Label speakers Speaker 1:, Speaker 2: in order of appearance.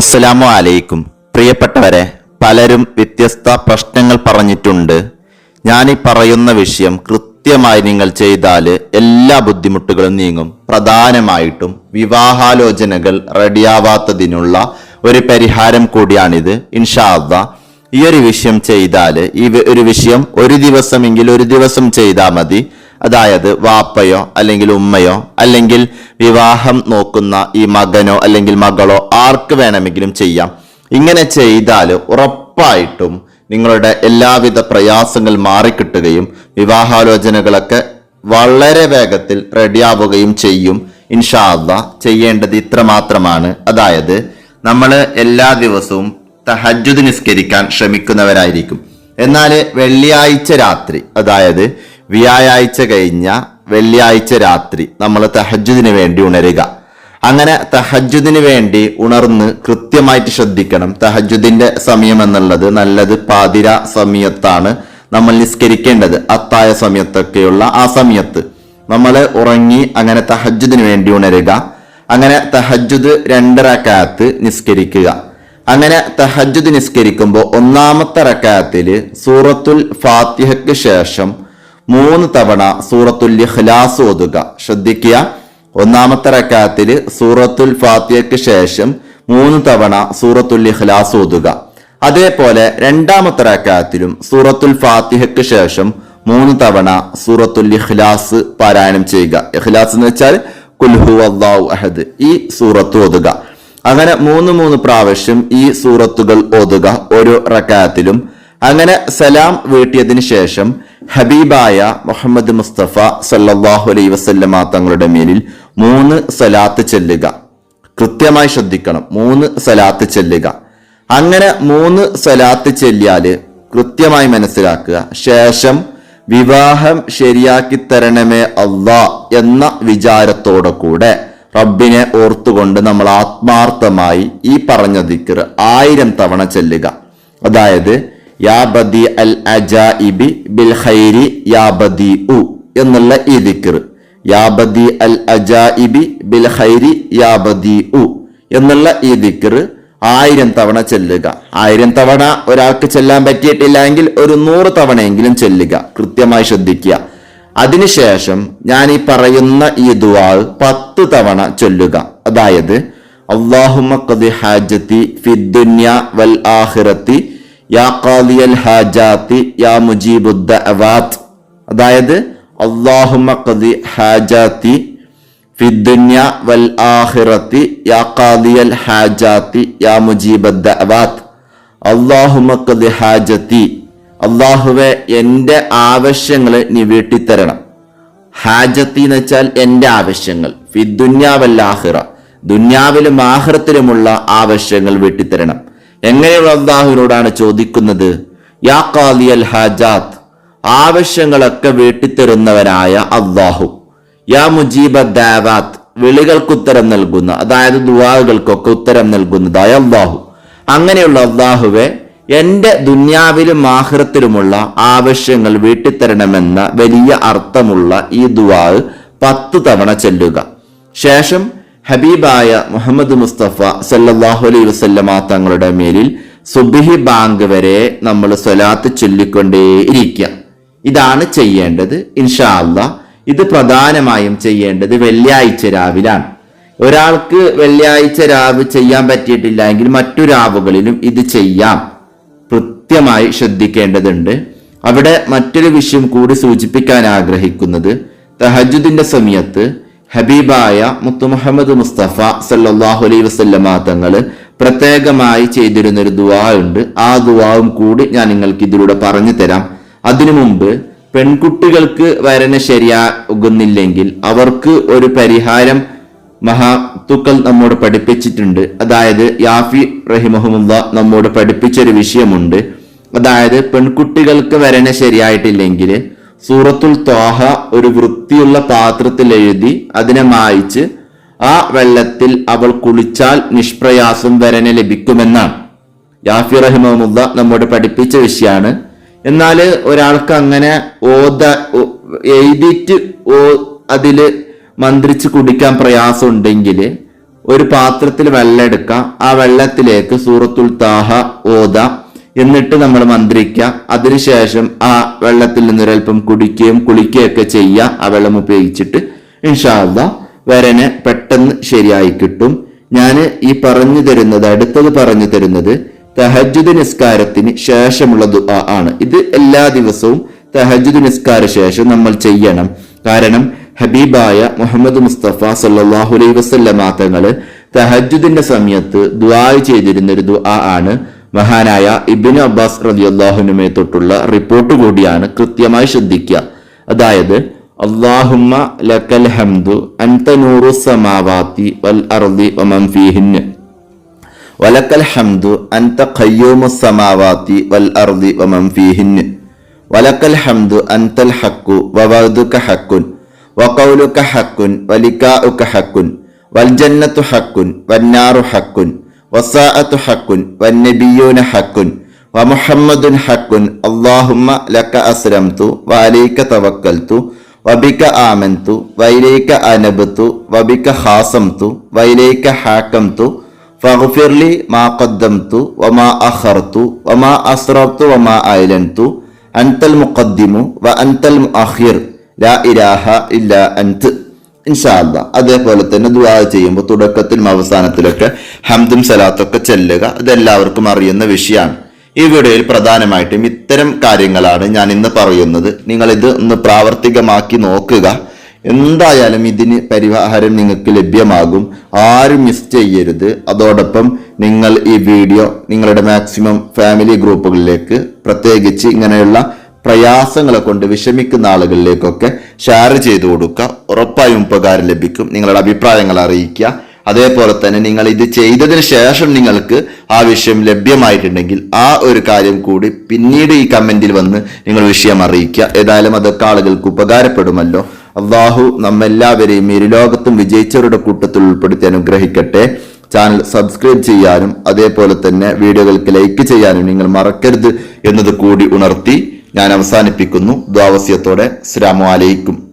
Speaker 1: അസ്സലാമു അലൈക്കും. പ്രിയപ്പെട്ടവരെ പലരും വ്യത്യസ്ത പ്രശ്നങ്ങൾ പറഞ്ഞിട്ടുണ്ട്. ഈ പറയുന്ന വിഷയം കൃത്യമായി നിങ്ങൾ ചെയ്താൽ എല്ലാ ബുദ്ധിമുട്ടുകളും നീങ്ങും. പ്രധാനമായിട്ടും വിവാഹാലോചനകൾ റെഡിയാവാത്തതിനുള്ള ഒരു പരിഹാരം കൂടിയാണിത്. ഇൻഷാദ ഈ ഒരു വിഷയം ചെയ്താൽ ഈ ഒരു വിഷയം ഒരു ദിവസമെങ്കിൽ ഒരു ദിവസം ചെയ്താൽ മതി. അതായത് വാപ്പയോ അല്ലെങ്കിൽ ഉമ്മയോ അല്ലെങ്കിൽ വിവാഹം നോക്കുന്ന ഈ മകനോ അല്ലെങ്കിൽ മകളോ ആർക്ക് വേണമെങ്കിലും ചെയ്യാം. ഇങ്ങനെ ചെയ്താൽ ഉറപ്പായിട്ടും നിങ്ങളുടെ എല്ലാവിധ പ്രയാസങ്ങൾ മാറിക്കിട്ടുകയും വിവാഹാലോചനകളൊക്കെ വളരെ വേഗത്തിൽ റെഡിയാവുകയും ചെയ്യും. ഇൻഷാല്ല ചെയ്യേണ്ടത് ഇത്ര മാത്രമാണ് അതായത് നമ്മൾ എല്ലാ ദിവസവും തഹജ്ജുദ് നിസ്കരിക്കാൻ ശ്രമിക്കുന്നവരായിരിക്കും. എന്നാൽ വെള്ളിയാഴ്ച രാത്രി അതായത് വ്യാഴാഴ്ച കഴിഞ്ഞ വെള്ളിയാഴ്ച രാത്രി നമ്മൾ തഹജുദിന് വേണ്ടി ഉണരുക. അങ്ങനെ തഹജുദിന് വേണ്ടി ഉണർന്ന് കൃത്യമായിട്ട് ശ്രദ്ധിക്കണം. തഹജുദിന്റെ സമയം എന്നുള്ളത് നല്ലത് പാതിര സമയത്താണ് നമ്മൾ നിസ്കരിക്കേണ്ടത്. അത്തായ സമയത്തൊക്കെയുള്ള ആ സമയത്ത്. നമ്മൾ ഉറങ്ങി അങ്ങനെ തഹജുദിന് വേണ്ടി ഉണരുക. അങ്ങനെ തഹജുദ് രണ്ടരക്കാത്ത് നിസ്കരിക്കുക. അങ്ങനെ തഹജുദ് നിസ്കരിക്കുമ്പോൾ ഒന്നാമത്തെ റക്കാത്തിൽ സൂറത്തുൽ ഫാത്തിഹയ്ക്ക് ശേഷം മൂന്ന് തവണ സൂറത്തുൽ ഇഖ്ലാസ് ഓതുക. ശ്രദ്ധിക്കുക. ഒന്നാമത്തെ റക്കാത്തിൽ സൂറത്തുൽ ഫാത്തിഹയ്ക്ക് ശേഷം മൂന്ന് തവണ സൂറത്തുൽ ഇഖ്ലാസ് ഓതുക. അതേപോലെ രണ്ടാമത്തെ റക്കാത്തിലും സൂറത്തുൽ ഫാത്തിഹയ്ക്ക് ശേഷം മൂന്ന് തവണ സൂറത്തുൽ ഇഖ്ലാസ് പാരായണം ചെയ്യുക. ഇഖ്ലാസ് എന്ന് വെച്ചാൽ കുൽഹു അള്ളാഹു അഹദ് ഈ സൂറത്ത് ഓതുക. അങ്ങനെ മൂന്ന് മൂന്ന് പ്രാവശ്യം ഈ സൂറത്തുകൾ ഓതുക. ഓരോ റക്കാത്തിലും. അങ്ങനെ സലാം വീട്ടിയതിനു ശേഷം ഹബീബായ മുഹമ്മദ് മുസ്തഫ സല്ലാഹു അലൈ വസല്ലമ തങ്ങളുടെ മേലിൽ മൂന്ന് സലാത്ത് ചെല്ലുക. കൃത്യമായി ശ്രദ്ധിക്കണം. മൂന്ന് സലാത്ത് ചെല്ലുക. അങ്ങനെ മൂന്ന് സലാത്ത് ചെല്ലിയാൽ കൃത്യമായി മനസ്സിലാക്കുക. ശേഷം വിവാഹം ശരിയാക്കി തരണമേ അള്ളാ എന്ന വിചാരത്തോടെ കൂടെ റബ്ബിനെ ഓർത്തുകൊണ്ട് നമ്മൾ ആത്മാർത്ഥമായി ഈ പറഞ്ഞ ദിക്കർ ആയിരം തവണ ചെല്ലുക. അതായത് യാ ബദി അൽ അജാഇബി ബിൽ ഖൈരി യാ ഉ എന്നുള്ള ഈ ദിക്കർ യാ ബദി അൽ അജാഇബി ബിൽ ഖൈരി യാ ഉ എന്നുള്ള ഈ ദിക്കർ ആയിരം തവണ ചെല്ലുക. ആയിരം തവണ ഒരാൾക്ക് ചെല്ലാൻ പറ്റിയിട്ടില്ലെങ്കിൽ ഒരു നൂറ് തവണയെങ്കിലും ചെല്ലുക. കൃത്യമായി ശ്രദ്ധിക്കുക. അതിനുശേഷം ഞാൻ ഈ പറയുന്ന ഈ ദുആ പത്ത് തവണ ചൊല്ലുക. അതായത് അള്ളാഹുമ്മ ഖദി ഹാജത്തി ഫിദ്ദുന്യ വൽ ആഖിറത്തി അതായത് ഫിദ്ദുന്യ വൽ അള്ളാഹുവെ എന്റെ ആവശ്യങ്ങൾ നീ വീട്ടിത്തരണം. ഹാജത്തി എന്ന് വെച്ചാൽ എന്റെ ആവശ്യങ്ങൾ ഫിദ്ദുന്യാവല്ലാഹിറ ദുന്യാവിലും ആഹ്റത്തിലുമുള്ള ആവശ്യങ്ങൾ വീട്ടിത്തരണം. എങ്ങനെയുള്ള അള്ളാഹുവിനോടാണ് ചോദിക്കുന്നത്? യാ ഹാജാത്ത് ആവശ്യങ്ങളൊക്കെ വീട്ടിത്തരുന്നവനായ അള്ളാഹു. യാ മുജീബ ദാവാത്ത് വിളികൾക്ക് ഉത്തരം നൽകുന്ന അതായത് ദുവാകൾക്കൊക്കെ ഉത്തരം നൽകുന്നതായ അള്ളാഹു. അങ്ങനെയുള്ള അള്ളാഹുവെ എന്റെ ദുന്യാവിലും ആഹ്റത്തിലുമുള്ള ആവശ്യങ്ങൾ വീട്ടിത്തരണമെന്ന വലിയ അർത്ഥമുള്ള ഈ ദുവാ പത്ത് തവണ ചെല്ലുക. ശേഷം ഹബീബായ മുഹമ്മദ് മുസ്തഫ സല്ലല്ലാഹു അലൈഹി വസല്ലമ തങ്ങളുടെ മേലിൽ സുബിഹി ബാങ്ക് വരെ നമ്മൾ സ്വലാത്ത് ചൊല്ലിക്കൊണ്ടേയിരിക്കുക ഇതാണ് ചെയ്യേണ്ടത്. ഇൻഷാ അല്ല ഇത് പ്രധാനമായും ചെയ്യേണ്ടത് വെള്ളിയാഴ്ച രാവിലാണ്. ഒരാൾക്ക് വെള്ളിയാഴ്ച രാവ് ചെയ്യാൻ പറ്റിയിട്ടില്ല എങ്കിൽ മറ്റു രാവുകളിലും ഇത് ചെയ്യാം. കൃത്യമായി ശ്രദ്ധിക്കേണ്ടതുണ്ട്. അവിടെ മറ്റൊരു വിഷയം കൂടി സൂചിപ്പിക്കാൻ ആഗ്രഹിക്കുന്നത് തഹജുദിന്റെ സമയത്ത് ഹബീബായ മുത്തു മുഹമ്മദ് മുസ്തഫ സല്ലാഹു അലൈ വസല്ലമ തങ്ങൾ പ്രത്യേകമായി ചെയ്തിരുന്നൊരു ദുവാ ഉണ്ട് ആ ദുവാവും കൂടി ഞാൻ നിങ്ങൾക്ക് ഇതിലൂടെ പറഞ്ഞു തരാം. അതിനു മുമ്പ് പെൺകുട്ടികൾക്ക് വരന് ശരിയാകുന്നില്ലെങ്കിൽ അവർക്ക് ഒരു പരിഹാരം മഹാത്തുക്കൾ നമ്മോട് പഠിപ്പിച്ചിട്ടുണ്ട്. അതായത് യാഫി റഹിമഹമുല്ല നമ്മോട് പഠിപ്പിച്ചൊരു വിഷയമുണ്ട്. അതായത് പെൺകുട്ടികൾക്ക് വരനെ ശരിയായിട്ടില്ലെങ്കിൽ സൂറത്തുൽ തോഹ ഒരു വൃത്തിയുള്ള പാത്രത്തിൽ എഴുതി അതിനെ മായിച്ച് ആ വെള്ളത്തിൽ അവൾ കുളിച്ചാൽ നിഷ്പ്രയാസം വരനെ ലഭിക്കുമെന്നാണ്. യാഫി റഹിമുല്ല നമ്മോട് പഠിപ്പിച്ച വിഷയമാണ് എന്നാൽ ഒരാൾക്ക് അങ്ങനെ ഓത എഴുതിയിട്ട് ഓ അതിൽ മന്ത്രിച്ച് കുടിക്കാൻ പ്രയാസം ഉണ്ടെങ്കിൽ ഒരു പാത്രത്തിൽ വെള്ളം എടുക്കാം. ആ വെള്ളത്തിലേക്ക് സൂറത്തുൽ താഹ ഓത. എന്നിട്ട് നമ്മൾ മന്ത്രിക്കുക അതിനുശേഷം ആ വെള്ളത്തിൽ നിന്നൊരൽപ്പം കുടിക്കുകയും കുളിക്കുകയൊക്കെ ചെയ്യുക ആ വെള്ളം ഉപയോഗിച്ചിട്ട് ഇൻഷാല്ല വരനെ പെട്ടെന്ന് ശരിയായി കിട്ടും. ഞാൻ ഈ പറഞ്ഞു തരുന്നത് അടുത്തത് പറഞ്ഞു തരുന്നത് തഹജുദ് നിസ്കാരത്തിന് ശേഷമുള്ള ദുആ ആണ്. ഇത് എല്ലാ ദിവസവും തഹജുദ് നിസ്കാര ശേഷം നമ്മൾ ചെയ്യണം. കാരണം ഹബീബായ മുഹമ്മദ് മുസ്തഫ സല്ലാഹു അലൈഹി വസല്ലമ തങ്ങൾ തഹജുദിന്റെ സമയത്ത് ദ്വായ് ചെയ്തിരുന്നൊരു ദുആ ആണ്. മഹാനായ ഇബിന് അബ്ബാസ് റളിയല്ലാഹുനുമെ തൊട്ടുള്ള റിപ്പോർട്ട് കൂടിയാണ് കൃത്യമായി ശ്രദ്ധിക്കുക. അതായത് അള്ളാഹുമ്മ ലക്കൽ ഹംദു അൻത നൂറു സമാവാതി വൽ അർദി വമൻ ഫീഹിന്ന് വലക്കൽ ഹംദു അൻത ഖയ്യൂമു സമാവാത്തി വൽ അർദി വമൻ ഫീഹിന്ന് വലക്കൽ ഹംദു അൻതൽ ഹക്കു വവദുക ഹക്കുൻ. വഖൗലുക ഹക്കുൻ വലികാഉക ഹക്കുൻ. വൽജന്നത്തു ഹക്കുൻ വന്നാറു ഹക്കുൻ. വസാഅത്തു ഹക്കുൻ വന്നബിയൂന ഹക്കുൻ വമുഹമ്മദുൻ ഹക്കുൻ അള്ളാഹുമ്മ ലക്ക അസ്ലംതു വാലൈക്ക തവക്കൽത്തു വബിക്ക ആമന്തു വൈലൈക അനബത്തു വബിക്ക ഹാസംതു വൈലൈക ഹാക്കംതു ഫഗ്ഫിർലി മാ ഖദ്ദംതു വമാ അഖർതു വമാ അസ്റർതു വമാ അയലൻതു അൻതൽ മുഖദ്ദിമു വ അൻതൽ മുഅഖിർ ലാ ഇലാഹ ഇല്ല അൻത്. ഇൻഷാല്ല അതേപോലെ തന്നെ ദുവാ ചെയ്യുമ്പോൾ തുടക്കത്തിലും അവസാനത്തിലൊക്കെ ഹംദും സലാത്തൊക്കെ ചെല്ലുക ഇതെല്ലാവർക്കും അറിയുന്ന വിഷയമാണ്. ഈ വീഡിയോയിൽ പ്രധാനമായിട്ടും ഇത്തരം കാര്യങ്ങളാണ് ഞാൻ ഇന്ന് പറയുന്നത്. നിങ്ങൾ ഇത് ഒന്ന് പ്രാവർത്തികമാക്കി നോക്കുക. എന്തായാലും ഇതിന് പരിഹാരം നിങ്ങൾക്ക് ലഭ്യമാകും. ആരും മിസ് ചെയ്യരുത്. അതോടൊപ്പം നിങ്ങൾ ഈ വീഡിയോ നിങ്ങളുടെ മാക്സിമം ഫാമിലി ഗ്രൂപ്പുകളിലേക്ക് പ്രത്യേകിച്ച് ഇങ്ങനെയുള്ള പ്രയാസങ്ങളെ കൊണ്ട് വിഷമിക്കുന്ന ആളുകളിലേക്കൊക്കെ ഷെയർ ചെയ്തു കൊടുക്കുക. ഉറപ്പായും ഉപകാരം ലഭിക്കും. നിങ്ങളുടെ അഭിപ്രായങ്ങൾ അറിയിക്കുക. അതേപോലെ തന്നെ നിങ്ങൾ ഇത് ചെയ്തതിന് ശേഷം നിങ്ങൾക്ക് ആ വിഷയം ലഭ്യമായിട്ടുണ്ടെങ്കിൽ ആ ഒരു കാര്യം കൂടി പിന്നീട് ഈ കമന്റിൽ വന്ന് നിങ്ങൾ വിഷയം അറിയിക്കുക. ഏതായാലും അതൊക്കെ ആളുകൾക്ക് ഉപകാരപ്പെടുമല്ലോ. അള്ളാഹു നമ്മെല്ലാവരെയും ഇരുലോകത്തും വിജയിച്ചവരുടെ കൂട്ടത്തിൽ ഉൾപ്പെടുത്തി അനുഗ്രഹിക്കട്ടെ. ചാനൽ സബ്സ്ക്രൈബ് ചെയ്യാനും അതേപോലെ തന്നെ വീഡിയോകൾക്ക് ലൈക്ക് ചെയ്യാനും നിങ്ങൾ മറക്കരുത് എന്നത് കൂടി ഉണർത്തി ഞാൻ അവസാനിപ്പിക്കുന്നു. ദ്വാവസ്യത്തോടെ അസ്സലാമു അലൈക്കും.